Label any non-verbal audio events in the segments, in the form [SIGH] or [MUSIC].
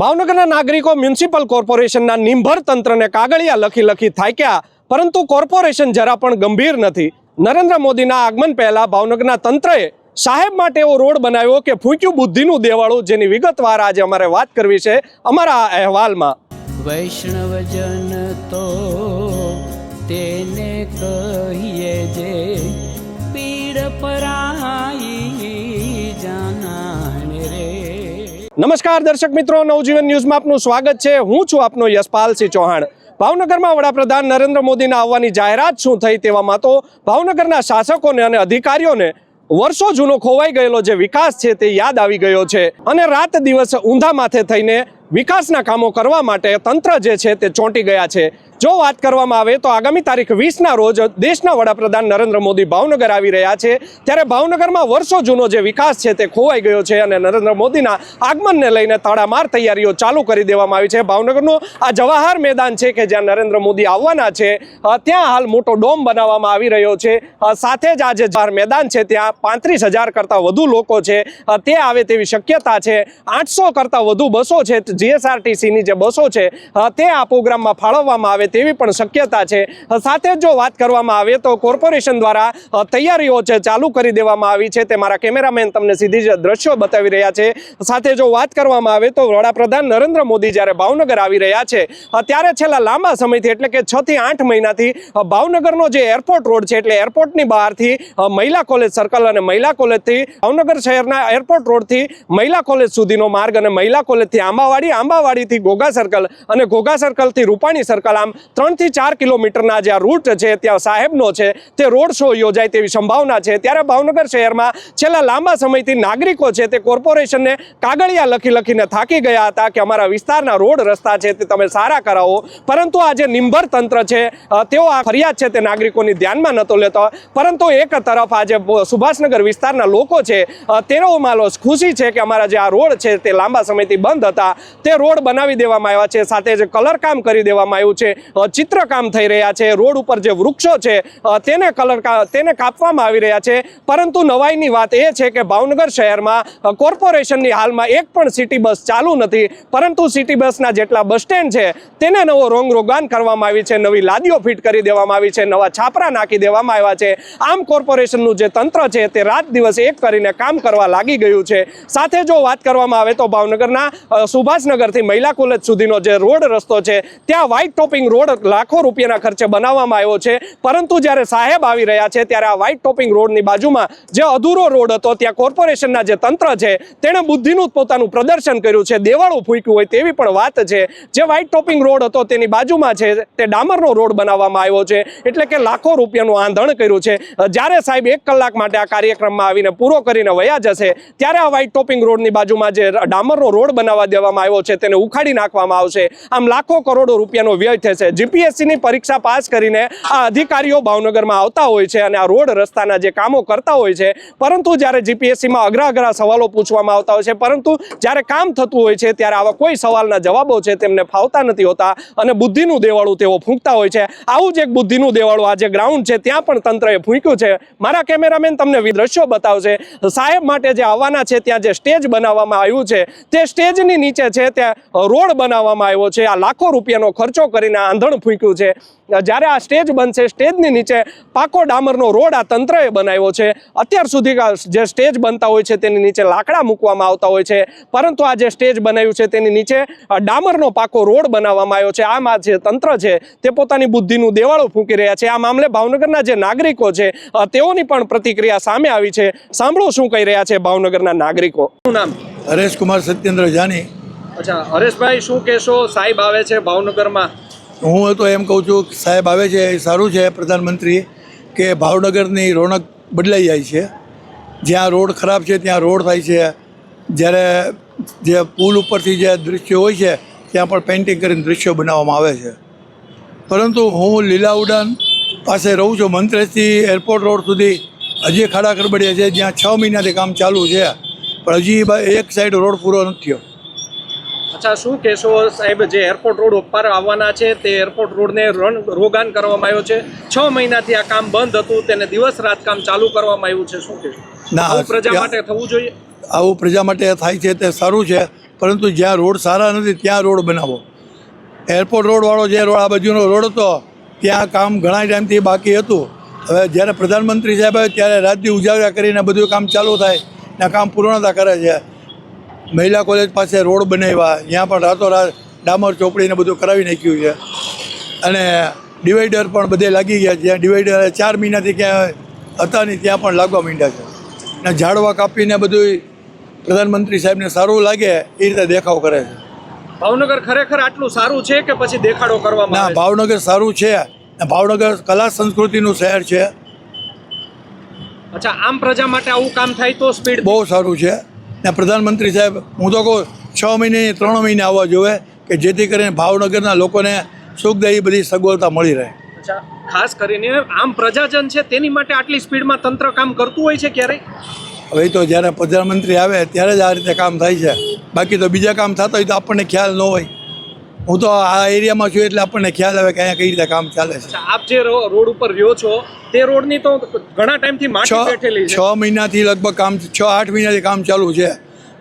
ભાવનગરના નાગરિકો મ્યુનિસિપલ કોર્પોરેશનના નિંભર તંત્રને કાગળિયા લખી લખી થાક્યા, પરંતુ કોર્પોરેશન જરા પણ ગંભીર નથી. નરેન્દ્ર મોદીના આગમન પહેલા ભાવનગરના તંત્રએ સાહેબ માટે એવો રોડ બનાવ્યો કે ફૂંક્યું બુદ્ધિનું દેવાળું જેની વિગતવાર આજે અમારે વાત કરવી છે અમારા અહેવાલમાં. વૈષ્ણવજન તો તેને કહીએ જે પીડ પરાઈ નમસ્કાર, દર્શક મિત્રો. નવજીવન ન્યૂઝમાં આપનું સ્વાગત છે. હું છું આપનો યશપાલસિંહ ચૌહાણ. ભાવનગરમાં વડાપ્રધાન નરેન્દ્ર મોદીના આવવાની જાહેરાત શું થઈ તેવામાં તો ભાવનગરના શાસકોને અને અધિકારીઓને વર્ષો જૂનો ખોવાઈ ગયેલો જે વિકાસ છે તે યાદ આવી ગયો છે. અને રાત દિવસ ઊંધા માથે થઈને વિકાસના કામો કરવા માટે તંત્ર જે છે તે ચોંટી ગયા છે. જો વાત કરવામાં આવે તો આગામી તારીખ વીસના રોજ દેશના વડાપ્રધાન નરેન્દ્ર મોદી ભાવનગર આવી રહ્યા છે. ત્યારે ભાવનગરમાં વર્ષો જૂનો જે વિકાસ છે તે ખોવાઈ ગયો છે અને નરેન્દ્ર મોદીના આગમનને લઈને તાળામાર તૈયારીઓ ચાલુ કરી દેવામાં આવી છે. ભાવનગરનું આ જવાહર મેદાન છે કે જ્યાં નરેન્દ્ર મોદી આવવાના છે ત્યાં હાલ મોટો ડોમ બનાવવામાં આવી રહ્યો છે. સાથે જ આ જે જવાહર મેદાન છે ત્યાં પાંત્રીસ હજાર કરતાં વધુ લોકો છે. તે આવે તેવી શક્યતા છે. આઠસો કરતાં વધુ બસો છે જીએસઆરટીસીની જે બસો છે તે આ પ્રોગ્રામમાં ફાળવવામાં આવે તેવી પણ શક્યતા છે. સાથે જ જો વાત કરવામાં આવે તો કોર્પોરેશન દ્વારા તૈયારીઓ છે ચાલુ કરી દેવામાં આવી છે તે મારા કેમેરામેન તમને સીધી જ દ્રશ્યો બતાવી રહ્યા છે. સાથે જો વાત કરવામાં આવે તો વડાપ્રધાન નરેન્દ્ર મોદી જ્યારે ભાવનગર આવી રહ્યા છે ત્યારે છેલ્લા લાંબા સમયથી એટલે કે છ થી આઠ મહિનાથી ભાવનગરનો જે એરપોર્ટ રોડ છે એટલે એરપોર્ટની બહારથી મહિલા કોલેજ સર્કલ અને મહિલા કોલેજથી, ભાવનગર શહેરના એરપોર્ટ રોડથી મહિલા કોલેજ સુધીનો માર્ગ અને મહિલા કોલેજથી આંબાવાડી આંબાવાડીથી ઘોઘા સર્કલ અને ઘોઘા સર્કલથી રૂપાણી સર્કલ આમ ત્રણથી ચાર કિલોમીટરના જે રૂટ છે, ત્યાં સાહેબનો છે, તે રોડ શો યોજાય તેવી સંભાવના છે. ત્યારે ભાવનગર શહેરમાં છેલ્લા લાંબા સમયથી નાગરિકો છે, તે કોર્પોરેશનને કાગળિયા લખી લખીને થાકી ગયા હતા કે અમારા વિસ્તારના રોડ રસ્તા છે, તે તમે સારા કરાવો. પરંતુ આ જે નિંભર તંત્ર છે તેઓ આ ફરિયાદ છે તે નાગરિકોની ધ્યાનમાં નહોતો લેતો. પરંતુ એક તરફ આજે સુભાષનગર વિસ્તારના લોકો છે તેઓ માલો ખુશી છે કે અમારા જે આ રોડ છે તે લાંબા સમયથી બંધ હતા. તે રોડ બનાવી દેવામાં આવ્યા છે સાથે જે કલરકામ કરી દેવામાં આવ્યું છે ચિત્રકામ થઈ રહ્યા છે રોડ ઉપર જે વૃક્ષો છે તેને કલર તેને કાપવામાં આવી રહ્યા છે. પરંતુ નવાઈની વાત એ છે કે ભાવનગર શહેરમાં કોર્પોરેશનની હાલમાં એક પણ સિટી બસ ચાલુ નથી પરંતુ સિટી બસના જેટલા બસ સ્ટેન્ડ છે તેને નવો રોંગ રોગાન કરવામાં આવી છે નવી લાદીઓ ફિટ કરી દેવામાં આવી છે નવા છાપરા નાખી દેવામાં આવ્યા છે. આમ કોર્પોરેશનનું જે તંત્ર છે તે રાત દિવસ એક કરીને કામ કરવા લાગી ગયું છે. સાથે જો વાત કરવામાં આવે તો ભાવનગરના અ, સુભાષનગરથી મહિલા કોલેજ સુધીનો જે રોડ રસ્તો છે, ત્યાં વ્હાઇટ ટોપિંગ રોડ લાખો રૂપિયાના ખર્ચે બનાવવામાં આવ્યો છે. પરંતુ જ્યારે સાહેબ આવી રહ્યા છે, ત્યારે આ વ્હાઇટ ટોપિંગ રોડની બાજુમાં જે અધૂરો રોડ હતો, ત્યાં કોર્પોરેશનના જે તંત્ર છે, તેણે બુદ્ધિનું પોતાનું પ્રદર્શન કર્યું છે. દેવાળું ફૂંક્યું હોય તેવી પણ વાત છે. જે વ્હાઇટ ટોપિંગ રોડ હતો, તેની બાજુમાં છે, તે ડામરનો રોડ બનાવવામાં આવ્યો છે. એટલે કે લાખો રૂપિયાનું આંધણ કર્યું છે. જ્યારે સાહેબ એક કલાક માટે આ કાર્યક્રમમાં આવીને પૂરો કરીને વયા જશે, ત્યારે આ વ્હાઇટ ટોપિંગ રોડની બાજુમાં જે ડામરનો રોડ બનાવવા દેવામાં આવ્યો છે તેને ઉખાડી નાખવામાં આવશે. આમ લાખો કરોડો રૂપિયાનો વ્યય થશે. જીપીએસસીની પરીક્ષા પાસ કરીને આ અધિકારીઓ ભાવનગરમાં આવતા હોય છે અને આ રોડ રસ્તાના જે કામો કરતા હોય છે, પરંતુ જ્યારે જીપીએસસીમાં અઘરા અઘરા સવાલો પૂછવામાં આવતા હોય છે, પરંતુ જ્યારે કામ થતું હોય છે, ત્યારે આવા કોઈ સવાલના જવાબો છે તેમને ફાવતા નથી હોતા અને બુદ્ધિનું દેવાળું તેઓ ફૂંકતા હોય છે. આવું જ એક બુદ્ધિનું દેવાળું આજે ગ્રાઉન્ડ છે, ત્યાં પણ તંત્રએ ફૂંક્યું છે. મારા કેમેરામેન તમને દ્રશ્યો બતાવશે. સાહેબ માટે જે આવવાના છે, ત્યાં જે સ્ટેજ બનાવવામાં આવ્યું છે, તે સ્ટેજની નીચે છે ત્યાં રોડ બનાવવામાં આવ્યો છે. આ લાખો રૂપિયાનો ખર્ચો કરીને આંધણ ફૂંક્યું છે. જ્યારે આ સ્ટેજ બનશે સ્ટેજની નીચે પાકો ડામરનો રોડ આ તંત્રએ બનાવ્યો છે. અત્યાર સુધી જે સ્ટેજ બનતા હોય છે તેની નીચે લાકડા મૂકવામાં આવતા હોય છે. પરંતુ આ જે સ્ટેજ બનાવ્યું છે તેની નીચે ડામરનો પાકો રોડ બનાવવામાં આવ્યો છે. આમ આ જે તંત્ર છે તે પોતાની બુદ્ધિનું દેવાળું ફૂંકી રહ્યા છે. આ મામલે ભાવનગરના જે નાગરિકો છે તેઓની પણ પ્રતિક્રિયા સામે આવી છે. સાંભળો શું કહી રહ્યા છે ભાવનગરના નાગરિકો. શું નામ? હરેશ કુમાર સત્યેન્દ્ર જાની. અચ્છા, હરેશભાઈ, શું કહેશો? સાહેબ આવે છે ભાવનગરમાં. હું તો એમ કહું છું, સાહેબ આવે છે, એ સારું છે પ્રધાનમંત્રી, કે ભાવનગરની રોનક બદલાઈ જાય છે. જ્યાં રોડ ખરાબ છે, ત્યાં રોડ થાય છે. જ્યારે જે પુલ ઉપરથી જે દૃશ્યો હોય છે, ત્યાં પણ પેઇન્ટિંગ કરીને દૃશ્યો બનાવવામાં આવે છે. પરંતુ હું લીલા ઉડાન પાસે રહું છું મંત્રેસથી એરપોર્ટ રોડ સુધી, હજી ખાડા ખરબડિયા છે, જ્યાં છ મહિનાથી કામ ચાલુ છે. પણ હજી એક સાઈડ રોડ પૂરો નથી થયો. અચ્છા શું કહેશો સાહેબ જે એરપોર્ટ રોડ ઉપર આવવાના છે તે એરપોર્ટ રોડને રન રોગાન કરવામાં આવ્યો છે? છ મહિનાથી આ કામ બંધ હતું તેને દિવસ રાત કામ ચાલુ કરવામાં આવ્યું છે શું કહેશો? ના, પ્રજા માટે થવું જોઈએ? આવું પ્રજા માટે થાય છે તે સારું છે પરંતુ જ્યાં રોડ સારા નથી ત્યાં રોડ બનાવો. એરપોર્ટ રોડવાળો જે રોડ આ બાજુનો રોડ હતો ત્યાં કામ ઘણા ટાઈમથી બાકી હતું. હવે જ્યારે પ્રધાનમંત્રી સાહેબ આવે ત્યારે રાજ્ય ઉજાગરા કરીને બધું કામ ચાલુ થાય ને કામ પૂર્ણતા કરે છે. મહિલા કોલેજ પાસે રોડ બનાવ્યા. ત્યાં પણ રાતોરાત ડામર ચોપડીને બધું કરાવી નાખ્યું છે. અને ડિવાઈડર પણ બધે લાગી ગયા જ્યાં ડિવાઈડર ચાર મહિનાથી ક્યાં હતા નહીં ત્યાં પણ લાગવા માંડ્યા છે. ને ઝાડવા કાપીને બધું પ્રધાનમંત્રી સાહેબને સારું લાગે એ રીતે દેખાવ કરે છે. ભાવનગર ખરેખર આટલું સારું છે કે પછી દેખાડો કરવામાં ના ભાવનગર સારું છે. ભાવનગર કલા સંસ્કૃતિનું શહેર છે. અચ્છા આમ પ્રજા માટે આવું કામ થાય તો સ્પીડ બહુ સારું છે. ને પ્રધાનમંત્રી સાહેબ હું તો કહું છ મહિને ત્રણ મહિને આવવા જોઈએ કે જેથી કરીને ભાવનગરના લોકોને સુખદાયી બધી સગવડતા મળી રહે. ખાસ કરીને આમ પ્રજાજન છે તેની માટે આટલી સ્પીડમાં તંત્ર કામ કરતું હોય છે ક્યારેય? હવે તો જ્યારે પ્રધાનમંત્રી આવે ત્યારે જ આ રીતે કામ થાય છે. બાકી તો બીજા કામ થતા હોય તો આપણને ખ્યાલ ન હોય. હું તો આ એરિયામાં છું એટલે આપણને ખ્યાલ આવે કે અહીંયા કઈ રીતે કામ ચાલે છે. આપ જે રોડ ઉપર રહ્યો છો તે રોડની તો ઘણા ટાઈમથી માટી છ બેઠેલી છ. મહિનાથી લગભગ કામ છ આઠ મહિનાથી કામ ચાલુ છે.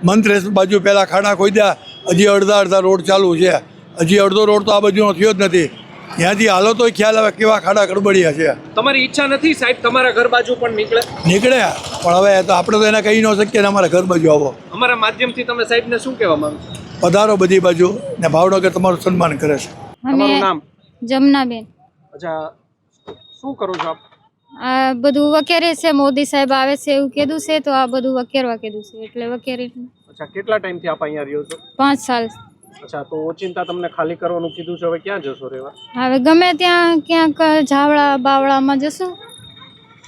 મંત્રેશ બાજુ પહેલાં ખાડા ખોદ્યા હજી અડધા અડધા રોડ ચાલુ છે. હજી અડધો રોડ તો આ બાજુનો થયો જ નથી. ત્યાંથી હાલો તોય ખ્યાલ આવે કેવા ખાડા ગડબડિયા છે. તમારી ઈચ્છા નથી સાહેબ તમારા ઘર બાજુ પણ નીકળે? નીકળ્યા પણ હવે તો આપણે તો એને કહી ન શકીએ અમારા ઘર બાજુ આવો. અમારા માધ્યમથી તમે સાહેબને શું કહેવા માંગો છો? પધારો બધી બાજુ ને ભાવનગર તમારું સન્માન કરે છે. તમારું નામ? જમનાબેન. અચ્છા શું કરો છો આપ? આ બધું વકેરે છે મોદી સાહેબ આવે છે એવું કીધું છે તો આ બધું વકેરવા કીધું છે એટલે વકેરી અચ્છા કેટલા ટાઈમથી આપ અહીંયા રહ્યો છો? પાંચ સાલ. અચ્છા તો ઓચિંતા તમને ખાલી કરવાનું કીધું છે હવે ક્યાં જશો રહેવા? હવે ગમે ત્યાં ક્યાંક ઝાવડા બાવળામાં જશું.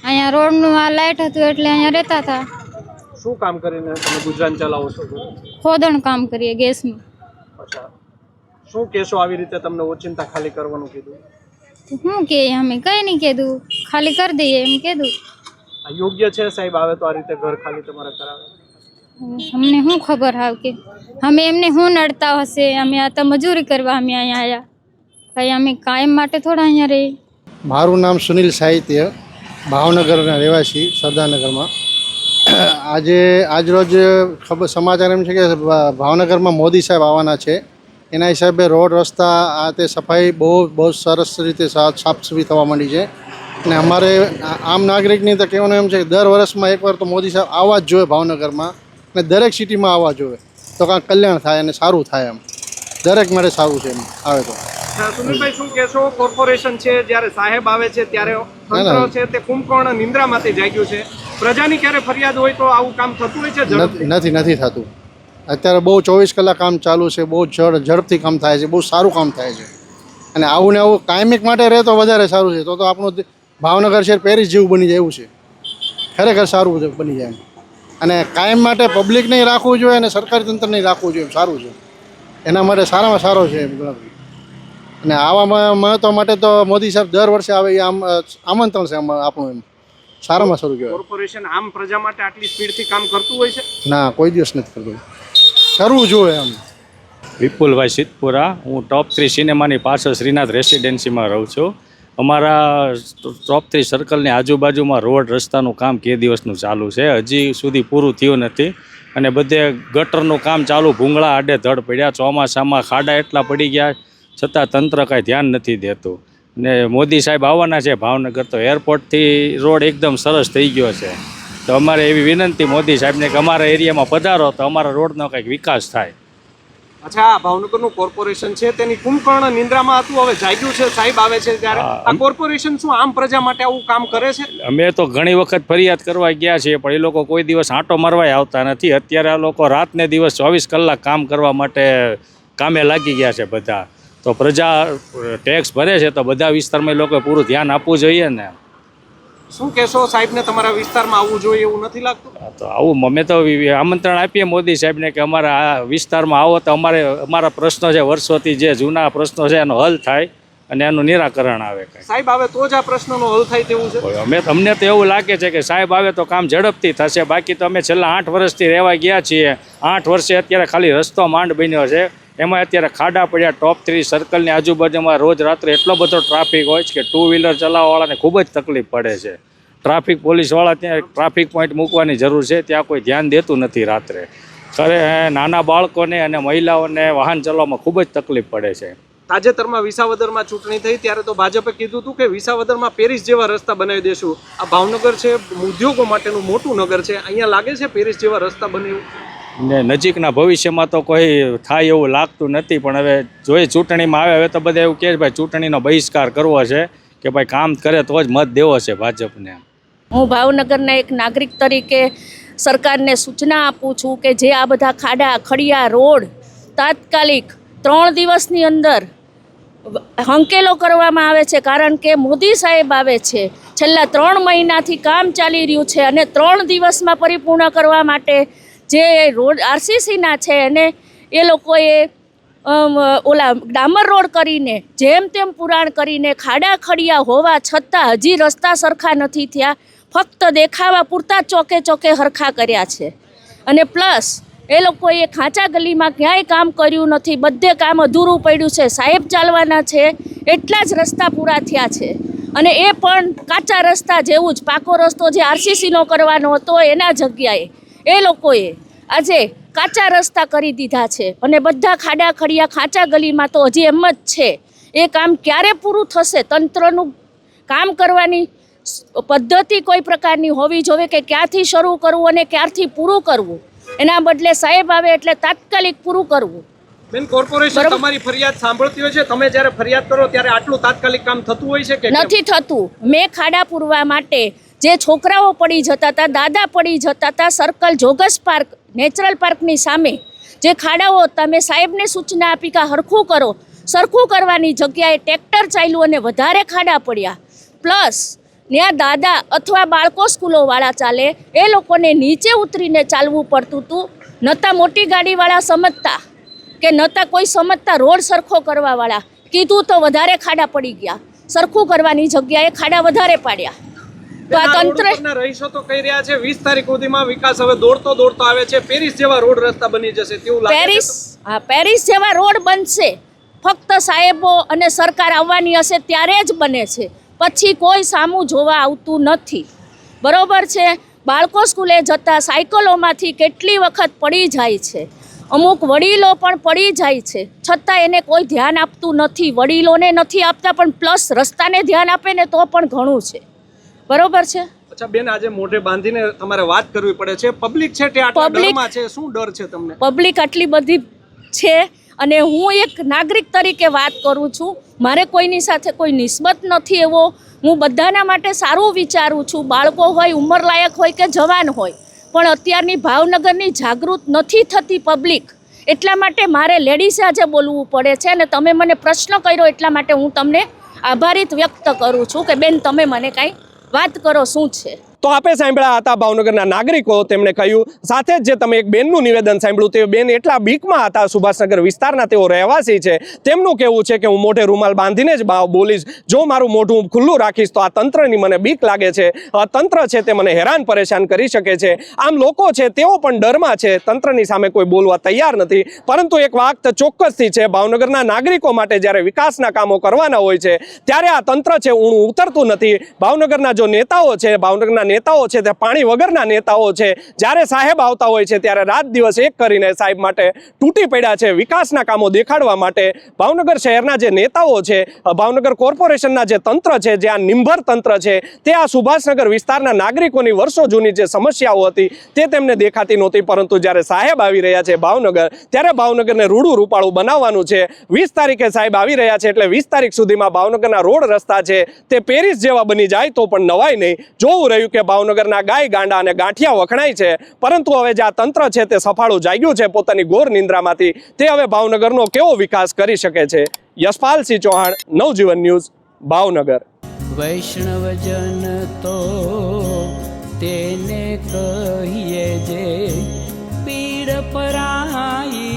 અહીંયા રોડનું આ લાઇટ હતું એટલે અહીંયા રહેતા હતા. શું કામ કરીને તમે ગુજરાન ચલાવો છો? ખોદણ કામ કરીએ ગેસનું. અચ્છા. શું કહેશો આવી રીતે તમને ઓચિંતા ખાલી કરવાનું કીધું? હું શું કે અમે કંઈ નહીં કીધું. ખાલી કરી દઈએ એમ કીધું. આ યોગ્ય છે સાહેબ આવે તો આ રીતે ઘર ખાલી તમારે કરાવે. અમને શું ખબર હાવ કે? અમે એમને શું નડતા હશે? અમે આ તો મજૂરી કરવા અમે અહીંયા આવ્યા કઈ અમે કાયમ માટે થોડા અહીંયા રહીએ. મારું નામ સુનિલ સાહિત્ય ભાવનગરના રહેવાસી સરદારનગરમાં. [CLEARS THROAT] આજે આજરોજ ખબર સમાચાર એમ છે કે ભાવનગરમાં મોદી સાહેબ આવવાના છે. એના હિસાબે રોડ રસ્તા આ તે સફાઈ બહુ બહુ સરસ રીતે સાફ સફાઈ થવા માંડી છે. અને અમારે આમ નાગરિકની તો કહેવાનું એમ છે કે દર વર્ષમાં એકવાર તો મોદી સાહેબ આવવા જ જોઈએ ભાવનગરમાં અને દરેક સિટીમાં આવવા જોઈએ. તો કાંઈક કલ્યાણ થાય અને સારું થાય એમ. દરેક માટે સારું છે એમ આવે તો. સુનિલભાઈ શું કહેશો? કોર્પોરેશન છે જ્યારે સાહેબ આવે છે ત્યારે તંત્ર છે તે કુંભકર્ણ નિંદ્રામાંથી જાગ્યું છે? પ્રજાની ક્યારે ફરિયાદ હોય તો આવું કામ થતું હોય છે નથી નથી થતું. અત્યારે બહુ ચોવીસ કલાક કામ ચાલુ છે, બહુ જડ ઝડપથી કામ થાય છે, બહુ સારું કામ થાય છે. અને આવું ને આવું કાયમિક માટે રહે તો વધારે સારું છે. તો તો આપણું ભાવનગર શહેર પેરિસ જેવું બની જાય છે. ખરેખર સારું બની જાય અને કાયમ માટે પબ્લિક નહીં રાખવું જોઈએ અને સરકારી તંત્ર નહીં રાખવું જોઈએ સારું છે. એના માટે સારામાં સારો છે એમ. ગણતરી અને આવામાં મહત્વ માટે તો મોદી સાહેબ દર વર્ષે આવે એ આમ, આમંત્રણ છે આપણું એમ. સારામાં સારું કહેવાય. કોર્પોરેશન આમ પ્રજા માટે આટલી સ્પીડથી કામ કરતું હોય છે? ના કોઈ દિવસ નથી કરતું. કરવું જોઈએ એમ. વિપુલભાઈ સિદ્ધપુરા હું ટોપ થ્રી સિનેમાની પાછળ શ્રીનાથ રેસિડેન્સીમાં રહું છું. અમારા ટોપ થ્રી સર્કલની આજુબાજુમાં રોડ રસ્તાનું કામ કે દિવસનું ચાલુ છે. હજી સુધી પૂરું થયું નથી અને બધે ગટરનું કામ ચાલુ ભૂંગળા આડે ધડ પડ્યા ચોમાસામાં ખાડા એટલા પડી ગયા છતાં તંત્ર કાંઈ ધ્યાન નથી દેતું. ને મોદી સાહેબ આવવાના છે ભાવનગર તો એરપોર્ટથી રોડ એકદમ સરસ થઈ ગયો છે. તો અમારે એવી વિનંતી મોદી સાહેબને કે અમારા એરિયામાં પધારો તો અમારા રોડનો કંઈક વિકાસ થાય. અચ્છા ભાવનગરનું કોર્પોરેશન છે તેની કુંભકર્ણ નિંદ્રામાં હતું હવે જાગ્યું છે સાહેબ આવે છે ત્યારે. આ કોર્પોરેશન શું આમ પ્રજા માટે આવું કામ કરે છે? અમે તો ઘણી વખત ફરિયાદ કરવા ગયા છીએ પણ એ લોકો કોઈ દિવસ આંટો મારવાય આવતા નથી. અત્યારે આ લોકો રાતને દિવસ ચોવીસ કલાક કામ કરવા માટે કામે લાગી ગયા છે બધા. તો પ્રજા ટેક્સ ભરે છે તો બધા વિસ્તારમાં એ લોકોએ પૂરું ધ્યાન આપવું જોઈએ ને. શું કહેશો સાહેબને તમારા વિસ્તારમાં આવવું જોઈએ એવું નથી લાગતું? તો આવું અમે તો આમંત્રણ આપીએ મોદી સાહેબને કે અમારા આ વિસ્તારમાં આવો તો અમારે અમારા પ્રશ્નો છે વર્ષોથી જે જૂના પ્રશ્નો છે એનો હલ થાય અને એનું નિરાકરણ આવે સાહેબ આવે તો જ આ પ્રશ્નનો હલ થાય તેવું છે. અમે અમને તો એવું લાગે છે કે સાહેબ આવે તો કામ ઝડપથી થશે. બાકી તો અમે છેલ્લા આઠ વર્ષથી રહેવા ગયા છીએ. આઠ વર્ષે અત્યારે ખાલી રસ્તો માંડ બન્યો છે. એમાં અત્યારે ખાડા પડ્યા ટોપ થ્રી સર્કલની આજુબાજુમાં રોજ રાત્રે એટલો બધો ટ્રાફિક હોય છે કે ટુ વ્હીલર ચલાવવાવાળાને ખૂબ જ તકલીફ પડે છે. ટ્રાફિક પોલીસવાળા ત્યાં ટ્રાફિક પોઈન્ટ મૂકવાની જરૂર છે, ત્યાં કોઈ ધ્યાન દેતું નથી રાત્રે. ખરે નાના બાળકોને અને મહિલાઓને વાહન ચલાવવામાં ખૂબ જ તકલીફ પડે છે. તાજેતરમાં વિસાવદરમાં ચૂંટણી થઈ, ત્યારે તો ભાજપે કીધું હતું કે વિસાવદરમાં પેરિસ જેવા રસ્તા બનાવી દેશું. આ ભાવનગર છે, ઉદ્યોગો માટેનું મોટું નગર છે. અહીંયા લાગે છે પેરિસ જેવા રસ્તા બને એવું ને નજીકના ભવિષ્યમાં તો કોઈ થાય એવું લાગતું નથી, પણ હવે જોઈએ ચૂંટણીમાં આવે, હવે તો બધા એવું કહે છે, ભાઈ, ચૂંટણીનો બહિષ્કાર કરવો છે કે ભાઈ કામ કરે તો જ મત દેવો છે ભાજપને. હું ભાવનગરના એક નાગરિક તરીકે સરકારને સૂચના આપું છું કે જે આ બધા ખાડા, ખડિયા, રોડ તાત્કાલિક ત્રણ દિવસની અંદર હંકેલો કરવામાં આવે છે, કારણ કે મોદી સાહેબ આવે છે. છેલ્લા ત્રણ મહિનાથી કામ ચાલી રહ્યું છે અને ત્રણ દિવસમાં પરિપૂર્ણ કરવા માટે જે રોડ આરસીસીના છે અને એ લોકોએ ઓલા ડામર રોડ કરીને, જેમ તેમ પુરાણ કરીને ખાડા ખડિયા હોવા છતાં હજી રસ્તા સરખા નથી થયા. ફક્ત દેખાવા પૂરતા ચોકે ચોકે હરખા કર્યા છે. અને પ્લસ, એ લોકોએ ખાંચા ગલીમાં ક્યાંય કામ કર્યું નથી. બધે કામ અધૂરું પડ્યું છે. સાહેબ ચાલવાના છે. એટલા જ રસ્તા પૂરા થયા છે. અને એ પણ કાચા રસ્તા જેવું જ. પાકો રસ્તો જે આરસીસીનો કરવાનો હતો, એના જગ્યાએ એ લોકોએ આજે કાચા રસ્તા કરી દીધા છે અને બધા ખાડા ખડિયા ખાચા ગલીમાં તો હજી એમ જ છે. એ કામ ક્યારે પૂરું થશે? તંત્રનું કામ કરવાની પદ્ધતિ કોઈ પ્રકારની હોવી જોઈએ કે ક્યાંથી શરૂ કરવું અને ક્યારથી પૂરું કરવું? એના બદલે સાહેબ આવે એટલે તાત્કાલિક પૂરું કરવું. બેન કોર્પોરેશન તમારી ફરિયાદ સાંભળતી હોય છે? તમે જ્યારે ફરિયાદ કરો ત્યારે આટલું તાત્કાલિક કામ થતું હોય છે કે નથી થતું. મેં ખાડા પૂરવા માટે જે છોકરાઓ પડી જતા હતા દાદા પડી જતા હતા સર્કલ જોગસ પાર્ક નેચરલ પાર્કની સામે જે ખાડાઓ તમે સાહેબને સૂચના આપી કે હરખું કરો, સરખું કરવાની જગ્યાએ ટ્રેક્ટર ચાલ્યું અને વધારે ખાડા પડ્યા. પ્લસ, ત્યાં દાદા અથવા બાળકો સ્કૂલોવાળા ચાલે, એ લોકોને નીચે ઉતરીને ચાલવું પડતું હતું નતા મોટી ગાડીવાળા સમજતા કે નતા કોઈ સમજતા રોડ સરખો કરવાવાળા. કીધું તો વધારે ખાડા પડી ગયા. સરખું કરવાની જગ્યાએ ખાડા વધારે પાડ્યા. તો આ તંત્ર રહીશો તો કહી રહ્યા છે વીસ તારીખ સુધીમાં વિકાસ હવે દોડતો દોડતો આવે છે. પેરિસ જેવા રોડ રસ્તા બની જશે તેવું લાગે છે પેરિસ હા પેરિસ જેવા રોડ બનશે ફક્ત સાહેબો અને સરકાર આવવાની હશે ત્યારે જ બને છે. પછી કોઈ સામું જોવા આવતું નથી. બરોબર છે? બાળકો સ્કૂલે જતા સાયકલોમાંથી કેટલી વખત પડી જાય છે. અમુક વડીલો પણ પડી જાય છે. છતાં એને કોઈ ધ્યાન આપતું નથી. વડીલોને નથી આપતા પણ પ્લસ રસ્તાને ધ્યાન આપે ને તો પણ ઘણું છે. બરોબર છે? અચ્છા બેન આજે મોઢે બાંધીને તમારે વાત કરવી પડે છે. પબ્લિક છે તે ડરમાં છે શું ડર છે તમને? પબ્લિક આટલી બધી છે અને હું એક નાગરિક તરીકે વાત કરું છું. મારે કોઈની સાથે કોઈ નિસ્બત નથી એવો. હું બધાના માટે સારું વિચારું છું. બાળકો હોય ઉંમરલાયક હોય કે જવાન હોય. પણ અત્યારની ભાવનગરની જાગૃત નથી થતી પબ્લિક એટલા માટે મારે લેડીઝે આજે બોલવું પડે છે અને તમે મને પ્રશ્ન કર્યો એટલા માટે હું તમને આભારિત વ્યક્ત કરું છું કે બેન તમે મને કાંઈ વાત કરો શું છે? તો આપે સાંભળ્યા હતા ભાવનગરના નાગરિકો, તેમણે કહ્યું, સાથે જ જે તમે એક બેનનું નિવેદન સાંભળ્યું, તે બેન એટલા બીકમાં હતા, સુભાષનગર વિસ્તારના તેઓ રહેવાસી છે. તેમનું કહેવું છે કે હું મોઢે રૂમાલ બાંધીને જ ભાવ બોલીશ, જો મારું મોઢું ખુલ્લું રાખીશ, તો આ તંત્રની મને બીક લાગે છે. આ તંત્ર છે તે મને હેરાન પરેશાન કરી શકે છે. આમ લોકો છે તેઓ પણ ડરમાં છે, તંત્રની સામે કોઈ બોલવા તૈયાર નથી. પરંતુ એક વાત ચોક્કસથી છે, ભાવનગરના નાગરિકો માટે જ્યારે વિકાસના કામો કરવાના હોય છે, ત્યારે આ તંત્ર છે, ઊણું ઉતરતું નથી. ભાવનગરના જો નેતાઓ છે, ભાવનગરના નેતાઓ છે તે પાણી વગરના નેતાઓ છે. જ્યારે સાહેબ આવતા હોય છે, ત્યારે રાત દિવસ એક કરીને સાહેબ માટે તૂટી પડ્યા છે વિકાસના કામો દેખાડવા માટે. ભાવનગર શહેરના જે નેતાઓ છે ભાવનગર કોર્પોરેશનના જે તંત્ર છે, જે આ નિંભર તંત્ર છે, તે આ સુભાષનગર વિસ્તારના નાગરિકોની વર્ષો જૂની જે સમસ્યાઓ હતી, તે તેમને દેખાતી નહોતી. પરંતુ જ્યારે સાહેબ આવી રહ્યા છે ભાવનગર, ત્યારે ભાવનગરને રૂડું રૂપાળું બનાવવાનું છે. વીસ તારીખે સાહેબ આવી રહ્યા છે, એટલે વીસ તારીખ સુધીમાં ભાવનગરના રોડ રસ્તા છે, તે પેરિસ જેવા બની જાય તો પણ નવાય નહીં. જોવું રહ્યું કે ભાવનગરના ગાય ગાંડા અને ગાંઠિયા વખણાય છે. પરંતુ હવે જે આ તંત્ર છે તે સફાળું જાગ્યું છે પોતાની ઘોર નિંદ્રામાંથી. તે હવે ભાવનગરનો કેવો વિકાસ કરી શકે છે? યશપાલસિંહ ચૌહાણ, નવજીવન ન્યૂઝ, ભાવનગર. વૈષ્ણવજન તો તેને કહીએ જે પીડ પરાય